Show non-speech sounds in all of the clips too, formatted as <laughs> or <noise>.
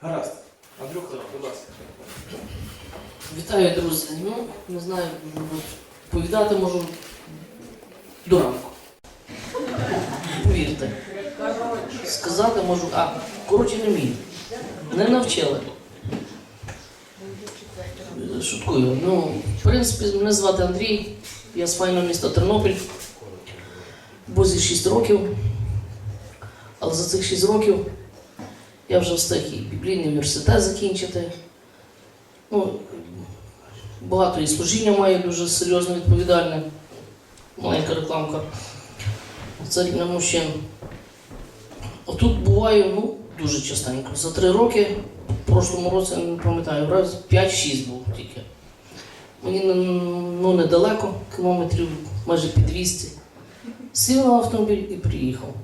Гаразд. Андрюха, будь ласка. Вітаю, друзі. Ну, не знаю, повідати можу до ранку. Повірте. Сказати можу, а коротше не вмію. Не навчили. Шуткую. Ну, в принципі, мене звати Андрій, я з файного міста Тернопіль. Бозі 6 років. Але за цих 6 років я вже встиг і біблійний університет закінчити. Ну, багато і служіння має дуже серйозне відповідальне. Маленька рекламка. Це для мужчин. Отут буваю ну, дуже частенько. За три роки, в прошлому році, я не пам'ятаю, раз 5-6 був тільки. Мені ну, недалеко, кілометрів майже під 200. Сів на автомобіль і приїхав.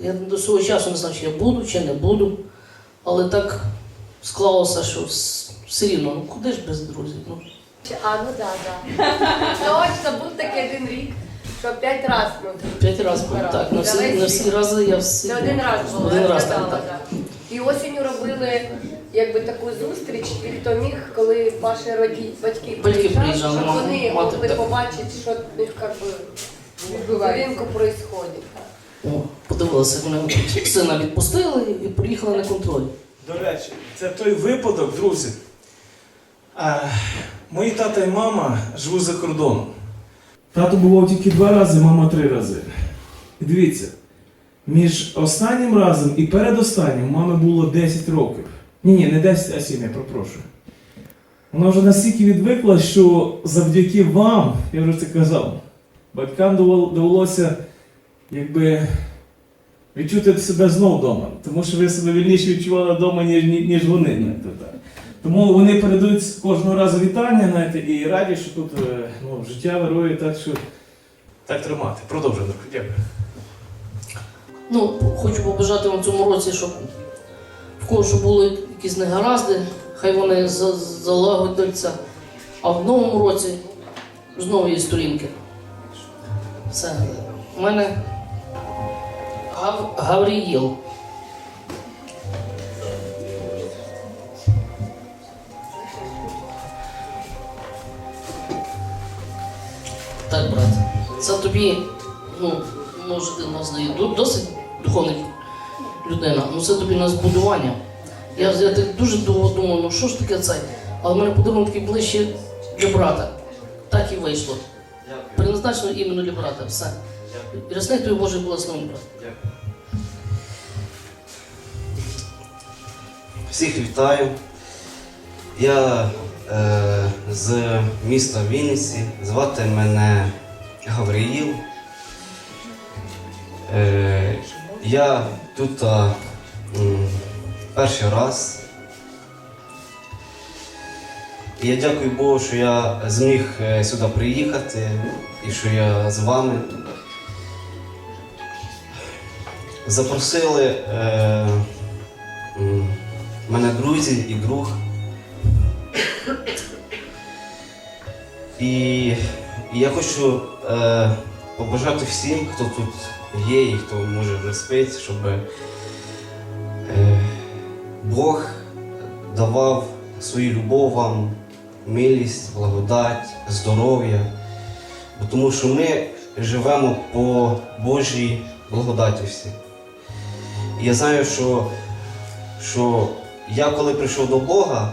Я до свого часу не знав, чи я буду, чи не буду. Але так склалося, що все рівно, ну куди ж без друзів? Ну, А, ну да, да. <laughs> Точно, був такий один рік, що п'ять разів ми П'ять разів Раз. так. На всі, на всі. рази я всі. Це один раз було, Один я раз сказала, так, так. І осінню робили якби таку зустріч, і хто міг, коли ваші роді, батьки, Батьки приїжджали, щоб мама- вони мати могли так. побачити, що в них як би в будинку відбувається. Мене тут сина відпустили і приїхали на контроль. До речі, це той випадок, друзі. А, мої тата і мама живуть за кордоном. Тато бував тільки два рази, мама три рази. І дивіться, між останнім разом і передостаннім мами було 10 років. Ні, ні, не 10, а 7, я пропрошую. Вона вже настільки відвикла, що завдяки вам, я вже це казав, батькам довелося якби відчути себе знов вдома, тому що ви себе вільніше відчували вдома, ніж, ніж вони. знаєте, так. Тому вони передають кожного разу вітання, знаєте, і раді, що тут е, ну, життя вирує, так що так тримати. Продовжуй, друг. Дякую. Ну, хочу побажати вам в цьому році, щоб в кого що були якісь негаразди, хай вони за- залагодяться. А в новому році знову є сторінки. Все. У мене Гав... Гавріїл. Так, брат. Це тобі, ну, може, ти нас дає досить духовна людина. Ну це тобі на збудування. Я, я так дуже довго думав, ну що ж таке це? Але в мене подарунок такий ближче для брата. Так і вийшло. Призначено іменно для брата. Все. Рясний тобі Боже благословений брат. Всіх вітаю. Я е, з міста Вінниці. Звати мене Гавриїл. Е, я тут м, перший раз. Я дякую Богу, що я зміг е, сюди приїхати і що я з вами. Запросили. Е, мене друзі і друг. І, і я хочу е, побажати всім, хто тут є і хто може вже спить, щоб е, Бог давав свою любов вам, милість, благодать, здоров'я. Тому що ми живемо по Божій благодаті всі. Я знаю, що що я коли прийшов до Бога,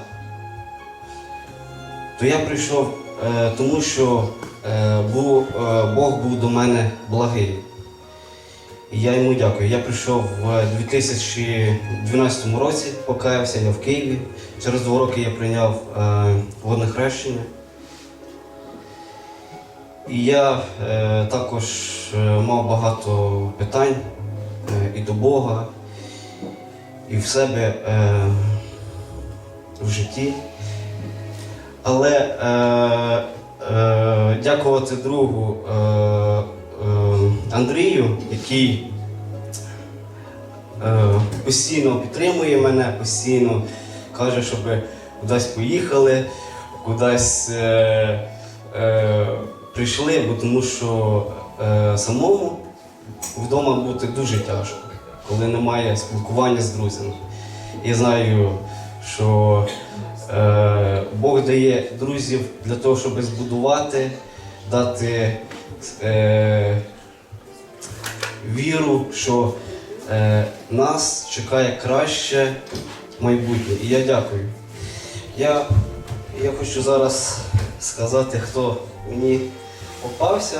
то я прийшов е, тому, що е, був, е, Бог був до мене благий. І я йому дякую. Я прийшов в 2012 році, покаявся я в Києві. Через два роки я прийняв е, водне хрещення. І я е, також е, мав багато питань е, і до Бога, і в себе е, в житті. Але е, е, дякувати другу е, е, Андрію, який е, постійно підтримує мене, постійно каже, щоб кудись поїхали, кудись е, е, прийшли, бо тому що е, самому вдома бути дуже тяжко, коли немає спілкування з друзями. Я знаю що е, Бог дає друзів для того, щоб збудувати, дати е, віру, що е, нас чекає краще майбутнє. І я дякую. Я, я хочу зараз сказати, хто мені попався.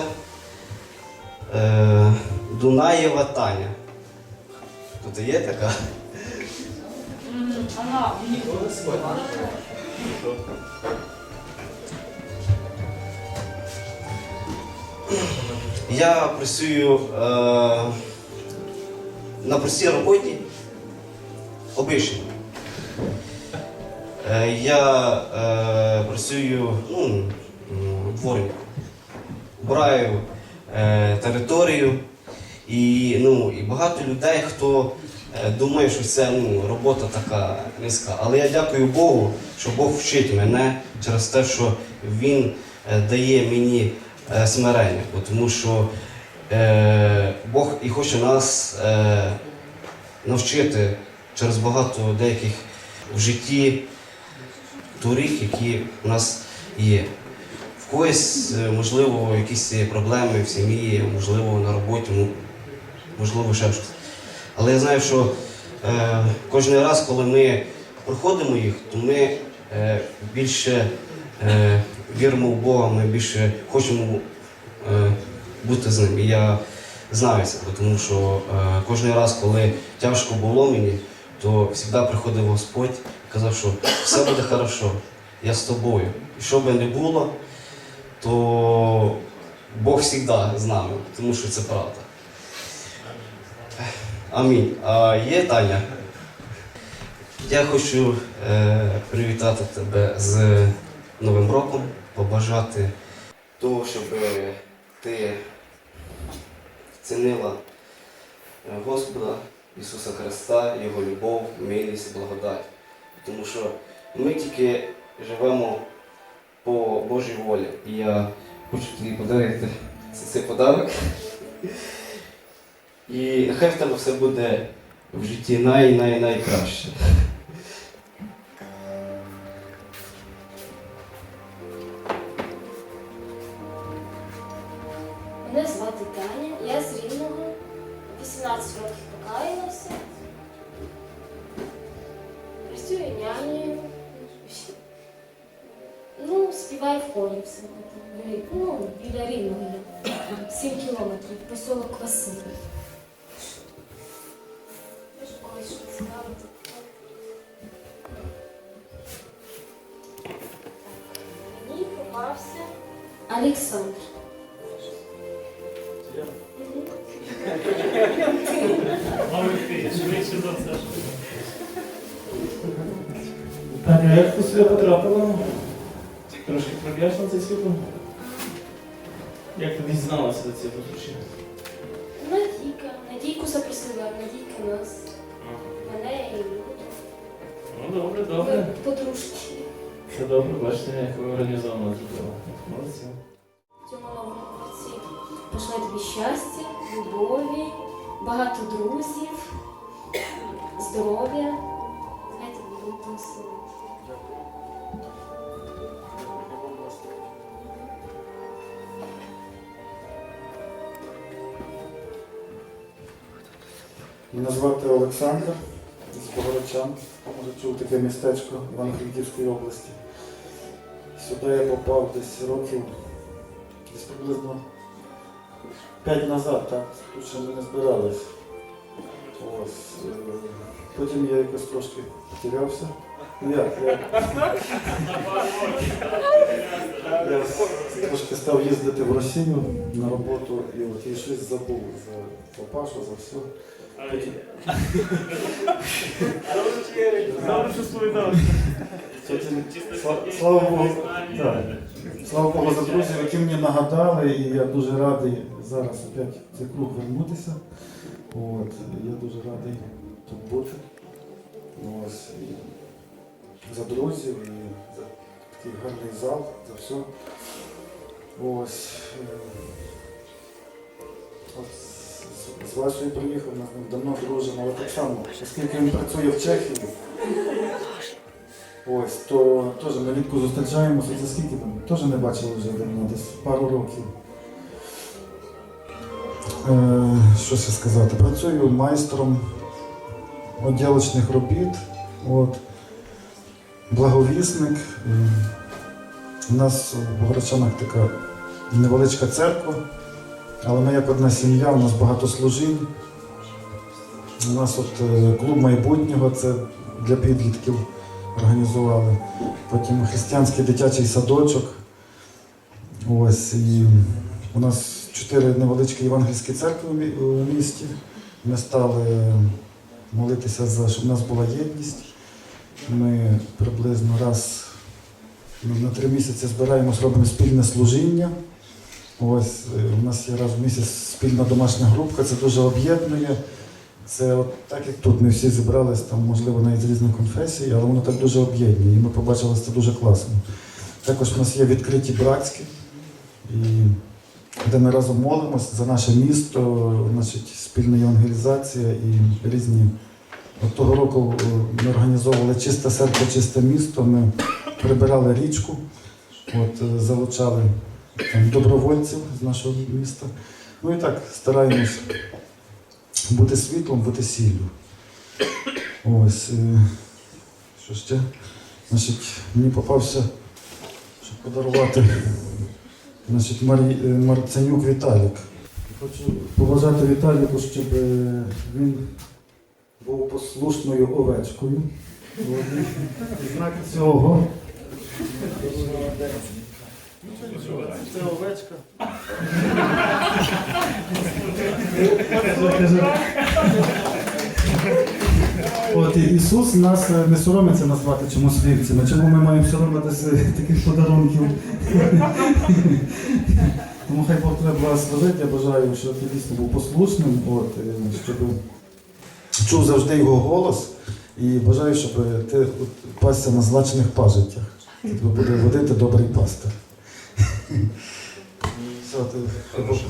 Е, Дунаєва Таня. Тут є така? Я працюю е, на простій роботі. Обичній. Е, я е, працюю ну, дворником. Браю е, територію. І, ну, і багато людей, хто е, думає, що це ну, робота така низька. Але я дякую Богу, що Бог вчить мене через те, що Він е, дає мені е, смирення. Тому що е, Бог і хоче нас е, навчити через багато деяких в житті доріг, які у нас є. В когось, можливо, якісь проблеми в сім'ї, можливо, на роботі, ну, можливо, ще щось. Але я знаю, що е, кожен раз, коли ми проходимо їх, то ми е, більше е, віримо в Бога, ми більше хочемо е, бути з ним. І я знаю це, тому що е, кожен раз, коли тяжко було мені, то завжди приходив Господь і казав, що все буде хорошо, я з тобою. І що би не було, то Бог завжди з нами, тому що це правда. Амінь. А є Таня? Я хочу е, привітати тебе з Новим роком, побажати того, щоб ти цінила е, Господа Ісуса Христа, Його любов, милість, благодать. Тому що ми тільки живемо по Божій волі. І я хочу тобі подарити цей подарок. І нехай в тебе все буде в житті най-най-найкраще. Мене звати Таня, я з Рівного, 18 років покаялася. Працюю нянею. Ну, співаю в хорі все. Ну, біля Рівного 7 кілометрів, поселок Василь. Мені Олександр. Таня, як ти сюди потрапила? Трошки проб'єш на цей світло? Як ти дізналася до цієї зустрічі? Надійка. Надійку запросила, Надійка нас. Мене і Ну добре, добре. подружки. Це добре, бачите, як ви організовано зробили. Молодці. В цьому новому році пошла тобі щастя, любові, багато друзів, здоров'я. Знаєте, буду там сили. Мене звати Олександр з Може чув таке містечко Івано-Франківської області. Сюди я попав десь років, десь приблизно 5 назад, так. Тут ще ми не збирались. Ось. е, Потім я якось трошки потерявся. Ну я, я трошки став їздити в Росію на роботу і от я щось забув за папашу, за все. Потім, Потім, сла- слава Богу, слава Богу за друзів, які мені нагадали, і я дуже радий зараз опять в цей круг вернутися. От, я дуже радий тут бути. Ось, і за друзів, і за такий гарний зал, за все. Ось. е, От з- вашої приїхав, ми давно дружимо, але так само, оскільки він працює в Чехії, Ось, то теж ми рідко зустрічаємося. Це скільки там? Теж не бачили вже давно, десь пару років. Е, що ще сказати? Працюю майстром оділочних робіт. От. Благовісник. У нас в Горочанах така невеличка церква, але ми як одна сім'я, у нас багато служінь. У нас от е, клуб майбутнього, це для підлітків організували. Потім християнський дитячий садочок. Ось і у нас чотири невеличкі євангельські церкви у місті. Ми стали молитися за щоб у нас була єдність. Ми приблизно раз на три місяці збираємось, робимо спільне служіння. Ось е, у нас є раз в місяць спільна домашня групка, це дуже об'єднує. Це от так як тут ми всі зібрались, там, можливо, навіть з різних конфесій, але воно так дуже об'єднує. І ми побачили, це дуже класно. Також у нас є відкриті братські, і, де ми разом молимося за наше місто, значить, спільна євангелізація і різні. От того року е, ми організовували чисте серце, чисте місто. Ми прибирали річку, от, е, залучали добровольців з нашого міста. Ну і так стараємось бути світлом, бути сіллю. Ось. е, Що ще? Значить, мені попався, щоб подарувати значить, Марі, е, Марценюк Віталік. Хочу побажати Віталіку, щоб е, він був послушною овечкою. Знак цього. Це овечка. От Ісус нас е, не соромиться назвати чомусь вівцями. Чому ми маємо соромитися таких подарунків? Тому хай Бог тебе благословить, я бажаю, щоб ти дійсно був послушним, от, е, щоб чув завжди його голос. І бажаю, щоб ти от, пасся на злачних пажиттях. Тебе буде водити добрий пастир.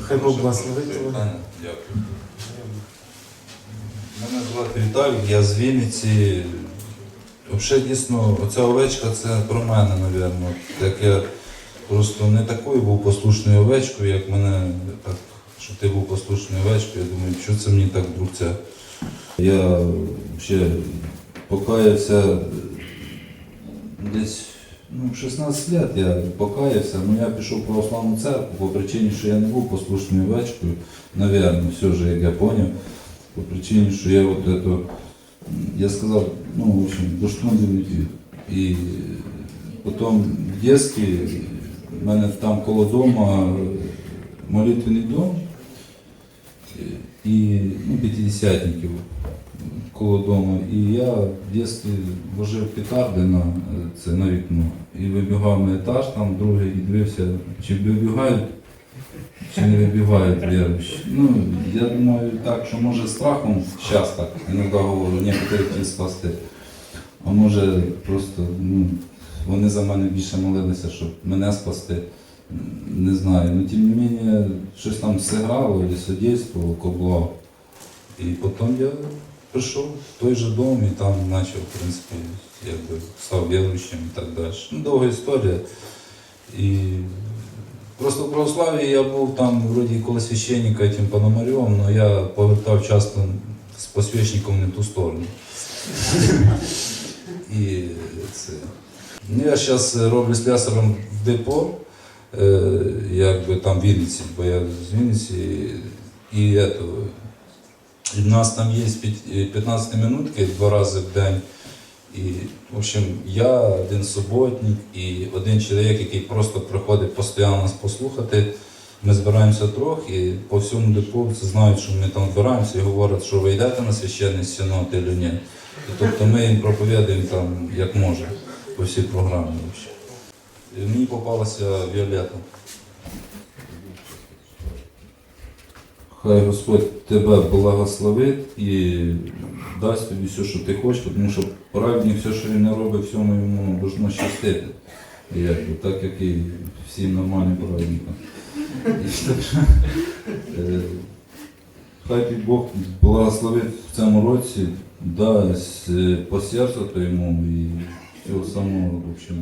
Хай Бог- благословить. Дякую. Мене звати Віталій, я з Вінниці. Взагалі, дійсно, оця овечка це про мене, мабуть. Як я просто не такою був послушною овечкою, як мене так, що ти був послушною овечкою. Я думаю, що це мені так вдруг це. Я ще покаявся десь ну, в 16 років я покаявся, ну я пішов в православну церкву по причині, що я не був послушною овечкою, Наверное, все же, як я понял, по причине, что я вот это, я сказал, ну, в общем, до что надо идти. И потом в детстве, в мене там коло дома молитвенний дом, і ну, п'ятидесятників Коло дому. І я в дитинстві вложив петарди на це на вікно і вибігав на етаж, там другий і дивився, чи вибігають чи не вибігають віруючі. Ну, я думаю так, що може страхом, зараз так, іноді говорю, некоторих хотів спасти. А може просто ну, вони за мене більше молилися, щоб мене спасти. Не знаю. Ну, тим не менее, щось там зіграло, або судействувало, кобло. І потім я прийшов в той же дом і там почав, в принципі, якби став віруючим і так далі. Ну, довга історія. І Просто в православии я був там вроде коло священника этим Пономарем, но я повертав часто з посвящником не ту сторону. <laughs> І це. Ну, я зараз роблю слесарем в депо, е, якби там в Вінниці, бо я з Вінниці. І, і в нас там є 15 минутки два рази в день. І, в общем, я один суботник і один чоловік, який просто приходить постійно нас послухати. Ми збираємося трьох і по всьому депу знають, що ми там збираємося і говорять, що ви йдете на священний синод чи ні. І, тобто ми їм проповідуємо там як може по всій програмі. Мені попалася Віолетта. Хай Господь тебе благословить і дасть тобі все, що ти хочеш, тому що праведник все, що він не робить, всьому йому должно щастити. Якби, так як і всім нормальним праведникам. І так що, е, Хай Бог благословить в цьому році, дасть е, по серцю твоєму і Всього самого в лучшого.